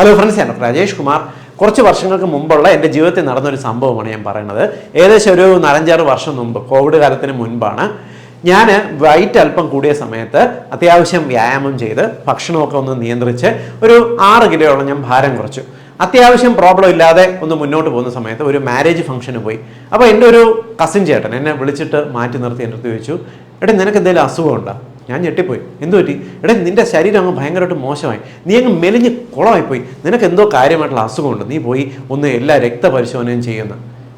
Hello friends ഞാൻ രാജേഷ് കുമാർ. കുറച്ച് വർഷങ്ങൾക്ക് മുമ്പുള്ള എന്റെ ജീവിതത്തിൽ നടന്നൊരു സംഭവമാണ് ഞാൻ പറയുന്നത് ഏകദേശം ഒരു നാലഞ്ചാറ് വർഷം മുമ്പ് കോവിഡ് കാലത്തിന് മുൻപാണ്. ഞാൻ വൈറ്റ് അല്പം കൂടിയ സമയത്ത് അത്യാവശ്യം വ്യായാമം ചെയ്ത് ഭക്ഷണമൊക്കെ ഒന്ന് നിയന്ത്രിച്ച് ഒരു ആറ് കിലോയോളം ഞാൻ ഭാരം കുറച്ചു. അത്യാവശ്യം പ്രോബ്ലം ഇല്ലാതെ ഒന്ന് മുന്നോട്ട് പോകുന്ന സമയത്ത് ഒരു മാരേജ് ഫംഗ്ഷന് പോയി. അപ്പോൾ എന്റെ ഒരു കസിൻ ചേട്ടൻ എന്നെ വിളിച്ചിട്ട് മാറ്റി നിർത്തി എന്റെ അടുത്ത് ചോദിച്ചു എടേ നിനക്ക് എന്തെങ്കിലും അസുഖമുണ്ടോ? ഞാൻ ഞെട്ടിപ്പോയി. എന്തു പറ്റി? എടാ നിന്റെ ശരീരം അങ്ങ് ഭയങ്കരമായിട്ട് മോശമായി. നീ അങ്ങ് മെലിഞ്ഞ് കുളമായിപ്പോയി. നിനക്ക് എന്തോ കാര്യമായിട്ടുള്ള അസുഖമുണ്ട്. നീ പോയി ഒന്ന് എല്ലാ രക്തപരിശോധനയും ചെയ്യുന്ന.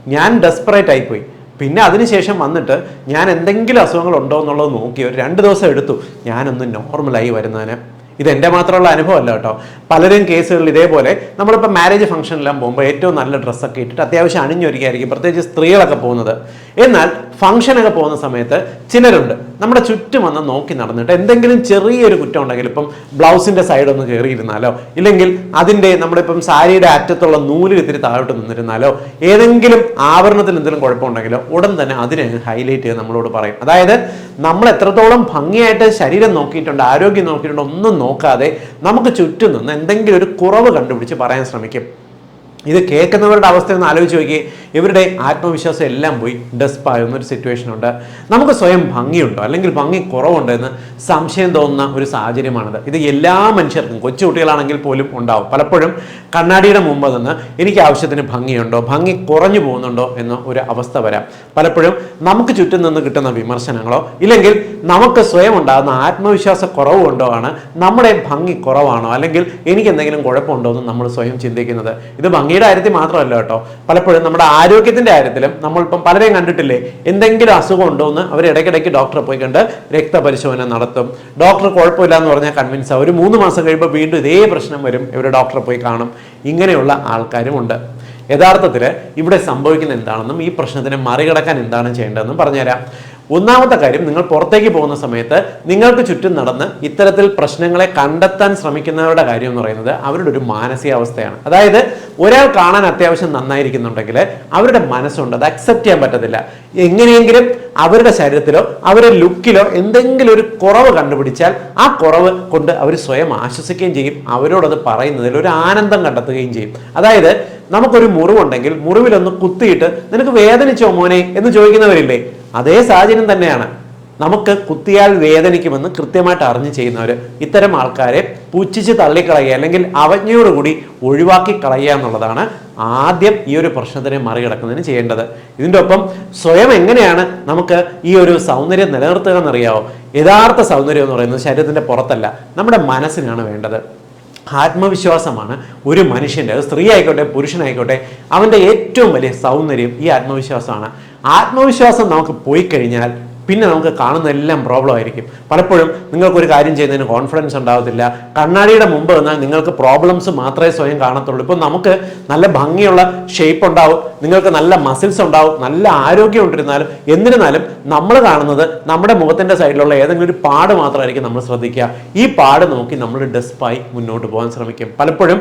ഞാൻ ഡെസ്പറേറ്റ് ആയിപ്പോയി. പിന്നെ അതിനുശേഷം വന്നിട്ട് ഞാൻ എന്തെങ്കിലും അസുഖങ്ങൾ ഉണ്ടോ എന്നുള്ളത് നോക്കി ഒരു രണ്ട് ദിവസം എടുത്തു. ഞാനൊന്ന് നോർമലായി വരുന്നതിന് ഇത് എന്റെ മാത്രമുള്ള അനുഭവമല്ല കേട്ടോ. പലരും കേസുകളിൽ ഇതേപോലെ നമ്മളിപ്പോൾ മാരേജ് ഫംഗ്ഷനെല്ലാം പോകുമ്പോൾ ഏറ്റവും നല്ല ഡ്രസ്സൊക്കെ ഇട്ടിട്ട് അത്യാവശ്യം അണിഞ്ഞൊരുക്കിയായിരിക്കും. പ്രത്യേകിച്ച് സ്ത്രീകളൊക്കെ പോകുന്നത്. എന്നാൽ ഫംഗ്ഷനൊക്കെ പോകുന്ന സമയത്ത് ചിലരുണ്ട്. നമ്മുടെ ചുറ്റും വന്ന് നോക്കി നടന്നിട്ട് എന്തെങ്കിലും ചെറിയൊരു കുറ്റം ഉണ്ടെങ്കിൽ ഇപ്പം ബ്ലൗസിന്റെ സൈഡൊന്ന് കയറിയിരുന്നാലോ ഇല്ലെങ്കിൽ അതിന്റെ നമ്മുടെ ഇപ്പം സാരിയുടെ അറ്റത്തുള്ള നൂൽ ഇത്തിരി താഴോട്ട് നിന്നിരുന്നാലോ? ഏതെങ്കിലും ആവരണത്തിൽ എന്തെങ്കിലും കുഴപ്പമുണ്ടെങ്കിലോ ഉടൻ തന്നെ അതിനെ ഹൈലൈറ്റ് ചെയ്ത് നമ്മളോട് പറയും. അതായത് നമ്മൾ എത്രത്തോളം ഭംഗിയായിട്ട് ശരീരം നോക്കിയിട്ടുണ്ട് ആരോഗ്യം നോക്കിയിട്ടുണ്ട് ഒന്നും നോക്കാതെ നമുക്ക് ചുറ്റും നിന്ന് എന്തെങ്കിലും ഒരു കുറവ് കണ്ടുപിടിച്ച് പറയാൻ ശ്രമിക്കും. ഇത് കേൾക്കുന്നവരുടെ അവസ്ഥ ഒന്ന് ആലോചിച്ച് നോക്കി ഇവരുടെ ആത്മവിശ്വാസം എല്ലാം പോയി ഡെസ്പായ എന്നൊരു സിറ്റുവേഷൻ ഉണ്ട്. നമുക്ക് സ്വയം ഭംഗിയുണ്ടോ? അല്ലെങ്കിൽ ഭംഗി കുറവുണ്ടോ എന്ന് സംശയം തോന്നുന്ന ഒരു സാഹചര്യമാണിത്. ഇത് എല്ലാ മനുഷ്യർക്കും കൊച്ചു കുട്ടികളാണെങ്കിൽ പോലും ഉണ്ടാവും. പലപ്പോഴും കണ്ണാടിയുടെ മുമ്പ് നിന്ന് എനിക്ക് ആവശ്യത്തിന് ഭംഗിയുണ്ടോ ഭംഗി കുറഞ്ഞു പോകുന്നുണ്ടോ എന്ന ഒരു അവസ്ഥ വരാം. പലപ്പോഴും നമുക്ക് ചുറ്റും നിന്ന് കിട്ടുന്ന വിമർശനങ്ങളോ ഇല്ലെങ്കിൽ നമുക്ക് സ്വയം ഉണ്ടാകുന്ന ആത്മവിശ്വാസ കുറവ് ആണ് നമ്മുടെ ഭംഗി കുറവാണോ അല്ലെങ്കിൽ എനിക്ക് എന്തെങ്കിലും കുഴപ്പമുണ്ടോ എന്ന് നമ്മൾ സ്വയം ചിന്തിക്കുന്നത്. ഇത് ഭംഗിയുടെ കാര്യത്തിൽ മാത്രമല്ല കേട്ടോ. പലപ്പോഴും നമ്മുടെ ആരോഗ്യത്തിന്റെ കാര്യത്തിലും നമ്മളിപ്പം പലരെയും കണ്ടിട്ടില്ലേ? എന്തെങ്കിലും അസുഖം ഉണ്ടോ എന്ന് അവർ ഇടയ്ക്കിടയ്ക്ക് ഡോക്ടറെ പോയി കണ്ട് രക്തപരിശോധന നടത്തും. ഡോക്ടർ കുഴപ്പമില്ല എന്ന് പറഞ്ഞാൽ കൺവിൻസ് ആവും ഒരു മൂന്ന് മാസം കഴിയുമ്പോൾ വീണ്ടും ഇതേ പ്രശ്നം വരും. ഇവരെ ഡോക്ടറെ പോയി കാണും. ഇങ്ങനെയുള്ള ആൾക്കാരും ഉണ്ട്. യഥാർത്ഥത്തിൽ ഇവിടെ സംഭവിക്കുന്ന എന്താണെന്നും ഈ പ്രശ്നത്തിനെ മറികടക്കാൻ എന്താണ് ചെയ്യേണ്ടതെന്നും പറഞ്ഞുതരാം. ഒന്നാമത്തെ കാര്യം നിങ്ങൾ പുറത്തേക്ക് പോകുന്ന സമയത്ത് നിങ്ങൾക്ക് ചുറ്റും നടന്ന് ഇത്തരത്തിൽ പ്രശ്നങ്ങളെ കണ്ടെത്താൻ ശ്രമിക്കുന്നവരുടെ കാര്യം എന്ന് പറയുന്നത് അവരുടെ ഒരു മാനസികാവസ്ഥയാണ്. അതായത് ഒരാൾ കാണാൻ അത്യാവശ്യം നന്നായിരിക്കുന്നുണ്ടെങ്കിൽ അവരുടെ മനസ്സുണ്ട് അത് അക്സെപ്റ്റ് ചെയ്യാൻ പറ്റത്തില്ല. എങ്ങനെയെങ്കിലും അവരുടെ ശരീരത്തിലോ അവരുടെ ലുക്കിലോ എന്തെങ്കിലും ഒരു കുറവ് കണ്ടുപിടിച്ചാൽ ആ കുറവ് കൊണ്ട് അവർ സ്വയം ആശ്വസിക്കുകയും ചെയ്യും. അവരോടത് പറയുന്നതിൽ ഒരു ആനന്ദം കണ്ടെത്തുകയും ചെയ്യും. അതായത് നമുക്കൊരു മുറിവുണ്ടെങ്കിൽ മുറിവിലൊന്ന് കുത്തിയിട്ട് നിനക്ക് വേദനിച്ചോ മോനെ എന്ന് ചോദിക്കുന്നവരില്ലേ? അതേ സാഹചര്യം തന്നെയാണ്. നമുക്ക് കുത്തിയാൽ വേദനിക്കുമെന്ന് കൃത്യമായിട്ട് അറിഞ്ഞ് ചെയ്യുന്നവർ ഇത്തരം ആൾക്കാരെ പുച്ഛിച്ച് തള്ളിക്കളയുക അല്ലെങ്കിൽ അവജ്ഞയോടുകൂടി ഒഴിവാക്കി കളയുക എന്നുള്ളതാണ് ആദ്യം ഈ ഒരു പ്രശ്നത്തിനെ മറികടക്കുന്നതിന് ചെയ്യേണ്ടത്. ഇതിന്റെ ഒപ്പം സ്വയം എങ്ങനെയാണ് നമുക്ക് ഈ ഒരു സൗന്ദര്യം നിലനിർത്തുക എന്നറിയാവോ യഥാർത്ഥ സൗന്ദര്യം എന്ന് പറയുന്നത് ശരീരത്തിന്റെ പുറത്തല്ല നമ്മുടെ മനസ്സിനാണ് വേണ്ടത്. ആത്മവിശ്വാസമാണ് ഒരു മനുഷ്യന്റെ അത് സ്ത്രീ ആയിക്കോട്ടെ പുരുഷനായിക്കോട്ടെ അവന്റെ ഏറ്റവും വലിയ സൗന്ദര്യം ഈ ആത്മവിശ്വാസമാണ്. ആത്മവിശ്വാസം നമുക്ക് പോയി കഴിഞ്ഞാൽ പിന്നെ നമുക്ക് കാണുന്ന എല്ലാം പ്രോബ്ലം ആയിരിക്കും. പലപ്പോഴും നിങ്ങൾക്കൊരു കാര്യം ചെയ്യുന്നതിന് കോൺഫിഡൻസ് ഉണ്ടാവത്തില്ല. കണ്ണാടിയുടെ മുമ്പ് വന്നാൽ നിങ്ങൾക്ക് പ്രോബ്ലംസ് മാത്രമേ സ്വയം കാണത്തുള്ളൂ. ഇപ്പം നമുക്ക് നല്ല ഭംഗിയുള്ള ഷേപ്പ് ഉണ്ടാവും. നിങ്ങൾക്ക് നല്ല മസിൽസ് ഉണ്ടാവും. നല്ല ആരോഗ്യം ഉണ്ടിരുന്നാലും എന്നിരുന്നാലും നമ്മൾ കാണുന്നത് നമ്മുടെ മുഖത്തിന്റെ സൈഡിലുള്ള ഏതെങ്കിലും ഒരു പാട് മാത്രമായിരിക്കും നമ്മൾ ശ്രദ്ധിക്കുക. ഈ പാട് നോക്കി നമ്മൾ ഡെസ്പായി മുന്നോട്ട് പോകാൻ ശ്രമിക്കും. പലപ്പോഴും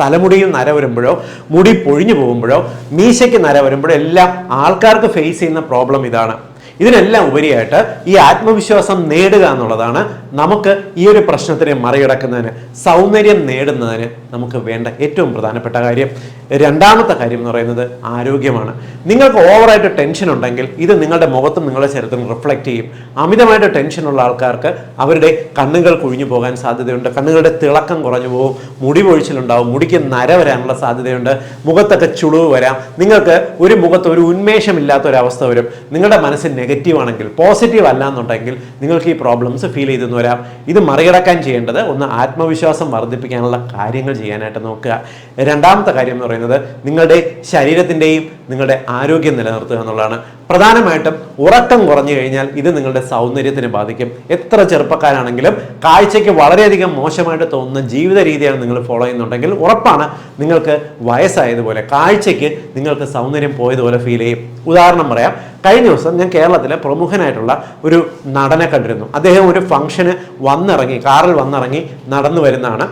തലമുടിയിൽ നര വരുമ്പോഴോ മുടി പൊഴിഞ്ഞു പോകുമ്പോഴോ മീശയ്ക്ക് നര വരുമ്പോഴോ എല്ലാം ആൾക്കാർക്ക് ഫേസ് ചെയ്യുന്ന പ്രോബ്ലം ഇതാണ്. ഇതിനെല്ലാം ഉപരിയായിട്ട് ഈ ആത്മവിശ്വാസം നേടുക എന്നുള്ളതാണ് നമുക്ക് ഈ ഒരു പ്രശ്നത്തിനെ മറികടക്കുന്നതിന് സൗന്ദര്യം നേടുന്നതിന് നമുക്ക് വേണ്ട ഏറ്റവും പ്രധാനപ്പെട്ട കാര്യം. രണ്ടാമത്തെ കാര്യം എന്ന് പറയുന്നത് ആരോഗ്യമാണ്. നിങ്ങൾക്ക് ഓവറായിട്ട് ടെൻഷൻ ഉണ്ടെങ്കിൽ ഇത് നിങ്ങളുടെ മുഖത്തും നിങ്ങളുടെ ശരീരത്തിലും റിഫ്ലക്റ്റ് ചെയ്യും. അമിതമായിട്ട് ടെൻഷനുള്ള ആൾക്കാർക്ക് അവരുടെ കണ്ണുകൾ കുഴിഞ്ഞു പോകാൻ സാധ്യതയുണ്ട്. കണ്ണുകളുടെ തിളക്കം കുറഞ്ഞു പോകും. മുടി പൊഴിച്ചിലുണ്ടാവും. മുടിക്ക് നര വരാനുള്ള സാധ്യതയുണ്ട്. മുഖത്തൊക്കെ ചുളിവ് വരാം. നിങ്ങൾക്ക് ഒരു മുഖത്ത് ഒരു ഉന്മേഷമില്ലാത്ത ഒരു അവസ്ഥ വരും. നിങ്ങളുടെ മനസ്സ് നെഗറ്റീവ് ആണെങ്കിൽ പോസിറ്റീവ് അല്ല എന്നുണ്ടെങ്കിൽ നിങ്ങൾക്ക് ഈ പ്രോബ്ലംസ് ഫീൽ ചെയ്തെന്ന് വരാം. ഇത് മറികടക്കാൻ ചെയ്യേണ്ടത് ഒന്ന് ആത്മവിശ്വാസം വർദ്ധിപ്പിക്കാനുള്ള കാര്യങ്ങൾ ചെയ്യാനായിട്ട് നോക്കുക. രണ്ടാമത്തെ കാര്യം എന്ന് പറയുന്നത് നിങ്ങളുടെ ശരീരത്തിന്റെയും നിങ്ങളുടെ ആരോഗ്യം നിലനിർത്തുക എന്നുള്ളതാണ്. പ്രധാനമായിട്ടും ഉറക്കം കുറഞ്ഞു കഴിഞ്ഞാൽ ഇത് നിങ്ങളുടെ സൗന്ദര്യത്തിന് ബാധിക്കും. എത്ര ചെറുപ്പക്കാരാണെങ്കിലും കാഴ്ചയ്ക്ക് വളരെയധികം മോശമായിട്ട് തോന്നുന്ന ജീവിത രീതിയാണ് നിങ്ങൾ ഫോളോ ചെയ്യുന്നുണ്ടെങ്കിൽ ഉറപ്പാണ് നിങ്ങൾക്ക് വയസ്സായതുപോലെ കാഴ്ചയ്ക്ക് നിങ്ങൾക്ക് സൗന്ദര്യം പോയതുപോലെ ഫീൽ ചെയ്യും. ഉദാഹരണം പറയാം കഴിഞ്ഞ ദിവസം ഞാൻ കേരളത്തിലെ പ്രമുഖനായിട്ടുള്ള ഒരു നടനെ കണ്ടിരുന്നു. അദ്ദേഹം ഒരു ഫംഗ്ഷന് വന്നിറങ്ങി കാറിൽ വന്നിറങ്ങി നടന്നു വരുന്നതാണ്.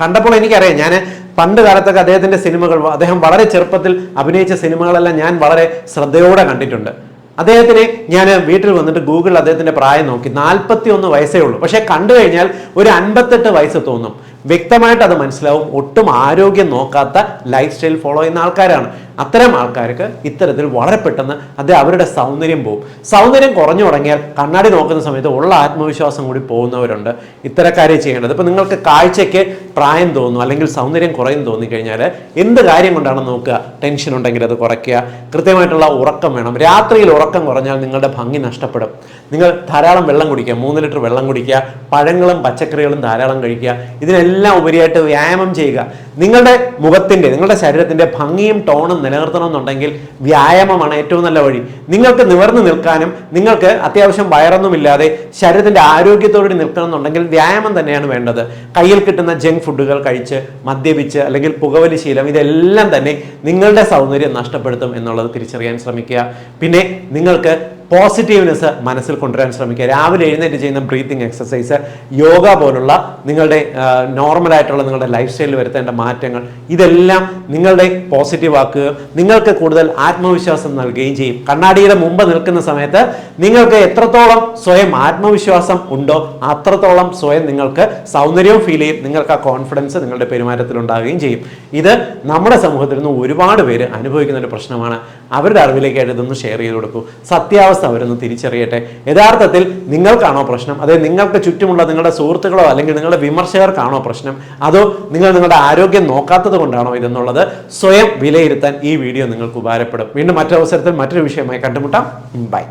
കണ്ടപ്പോൾ എനിക്കറിയാം ഞാൻ പണ്ട് കാലത്തൊക്കെ അദ്ദേഹത്തിന്റെ സിനിമകൾ അദ്ദേഹം വളരെ ചെറുപ്പത്തിൽ അഭിനയിച്ച സിനിമകളെല്ലാം ഞാൻ വളരെ ശ്രദ്ധയോടെ കണ്ടിട്ടുണ്ട്. അദ്ദേഹത്തിനെ ഞാൻ വീട്ടിൽ വന്നിട്ട് ഗൂഗിളിൽ അദ്ദേഹത്തിന്റെ പ്രായം നോക്കി. നാൽപ്പത്തി ഒന്ന് വയസ്സേ ഉള്ളൂ. പക്ഷേ കണ്ടു കഴിഞ്ഞാൽ ഒരു അൻപത്തെട്ട് വയസ്സ് തോന്നും. വ്യക്തമായിട്ട് അത് മനസ്സിലാവും. ഒട്ടും ആരോഗ്യം നോക്കാത്ത ലൈഫ് സ്റ്റൈൽ ഫോളോ ചെയ്യുന്ന ആൾക്കാരാണ്. അത്തരം ആൾക്കാർക്ക് ഇത്തരത്തിൽ വളരെ പെട്ടെന്ന് അത് അവരുടെ സൗന്ദര്യം പോകും സൗന്ദര്യം കുറഞ്ഞു തുടങ്ങിയാൽ കണ്ണാടി നോക്കുന്ന സമയത്ത് ഉള്ള ആത്മവിശ്വാസം കൂടി പോകുന്നവരുണ്ട്. ഇത്തരക്കാരെ ചെയ്യേണ്ടത്. ഇപ്പം നിങ്ങൾക്ക് കാഴ്ചയ്ക്ക് പ്രായം തോന്നുന്നു അല്ലെങ്കിൽ സൗന്ദര്യം കുറയും തോന്നിക്കഴിഞ്ഞാൽ എന്ത് കാര്യം കൊണ്ടാണ് നോക്കുക. ടെൻഷൻ ഉണ്ടെങ്കിൽ അത് കുറയ്ക്കുക. കൃത്യമായിട്ടുള്ള ഉറക്കം വേണം. രാത്രിയിൽ ഉറക്കം കുറഞ്ഞാൽ നിങ്ങളുടെ ഭംഗി നഷ്ടപ്പെടും. നിങ്ങൾ ധാരാളം വെള്ളം കുടിക്കുക. മൂന്ന് ലിറ്റർ വെള്ളം കുടിക്കുക. പഴങ്ങളും പച്ചക്കറികളും ധാരാളം കഴിക്കുക. ഇതിനെല്ലാം ഉപരിയായിട്ട് വ്യായാമം ചെയ്യുക. നിങ്ങളുടെ മുഖത്തിന്റെ നിങ്ങളുടെ ശരീരത്തിന്റെ ഭംഗിയും ടോണും നിലനിർത്തണമെന്നുണ്ടെങ്കിൽ വ്യായാമമാണ് ഏറ്റവും നല്ല വഴി. നിങ്ങൾക്ക് നിവർന്നു നിൽക്കാനും നിങ്ങൾക്ക് അത്യാവശ്യം വയറൊന്നുമില്ലാതെ ശരീരത്തിന്റെ ആരോഗ്യത്തോടെ നിൽക്കണമെന്നുണ്ടെങ്കിൽ വ്യായാമം തന്നെയാണ് വേണ്ടത്. കയ്യിൽ കിട്ടുന്ന ജങ്ക് ഫുഡുകൾ കഴിച്ച് മദ്യപിച്ച് അല്ലെങ്കിൽ പുകവലി ശീലം ഇതെല്ലാം തന്നെ നിങ്ങളുടെ സൗന്ദര്യം നഷ്ടപ്പെടുത്തും എന്നുള്ളത് തിരിച്ചറിയാൻ ശ്രമിക്കുക. പിന്നെ നിങ്ങൾക്ക് പോസിറ്റീവ്നെസ് മനസ്സിൽ കൊണ്ടുവരാൻ ശ്രമിക്കുക. രാവിലെ എഴുന്നേറ്റ് ചെയ്യുന്ന ബ്രീത്തിങ് എക്സസൈസ് യോഗ പോലുള്ള നിങ്ങളുടെ നോർമലായിട്ടുള്ള നിങ്ങളുടെ ലൈഫ് സ്റ്റൈലിൽ വരുത്തേണ്ട മാറ്റങ്ങൾ ഇതെല്ലാം നിങ്ങളുടെ പോസിറ്റീവ് ആക്കുക. നിങ്ങൾക്ക് കൂടുതൽ ആത്മവിശ്വാസം നൽകുകയും ചെയ്യും. കണ്ണാടിയുടെ മുമ്പ് നിൽക്കുന്ന സമയത്ത് നിങ്ങൾക്ക് എത്രത്തോളം സ്വയം ആത്മവിശ്വാസം ഉണ്ടോ അത്രത്തോളം സ്വയം നിങ്ങൾക്ക് സൗന്ദര്യവും ഫീൽ ചെയ്യും. നിങ്ങൾക്ക് ആ കോൺഫിഡൻസ് നിങ്ങളുടെ പെരുമാറ്റത്തിൽ ഉണ്ടാകുകയും ചെയ്യും. ഇത് നമ്മുടെ സമൂഹത്തിൽ നിന്ന് ഒരുപാട് പേര് അനുഭവിക്കുന്ന ഒരു പ്രശ്നമാണ്. അവരുടെ അറിവിലേക്കായിട്ട് ഇതൊന്ന് ഷെയർ ചെയ്ത് കൊടുക്കൂ. സത്യാവസ്ഥ അവരൊന്ന് തിരിച്ചറിയട്ടെ. യഥാർത്ഥത്തിൽ നിങ്ങൾക്കാണോ പ്രശ്നം? അതായത് നിങ്ങൾക്ക് ചുറ്റുമുള്ള നിങ്ങളുടെ സുഹൃത്തുക്കളോ അല്ലെങ്കിൽ നിങ്ങളുടെ വിമർശകർക്കാണോ പ്രശ്നം? അതോ നിങ്ങൾ നിങ്ങളുടെ ആരോഗ്യം നോക്കാത്തത് കൊണ്ടാണോ ഇതെന്നുള്ളത് സ്വയം വിലയിരുത്താൻ ഈ വീഡിയോ നിങ്ങൾക്ക് ഉപകാരപ്പെടും. വീണ്ടും മറ്റൊരവസരത്തിൽ മറ്റൊരു വിഷയമായി കണ്ടുമുട്ടാം. ബൈ.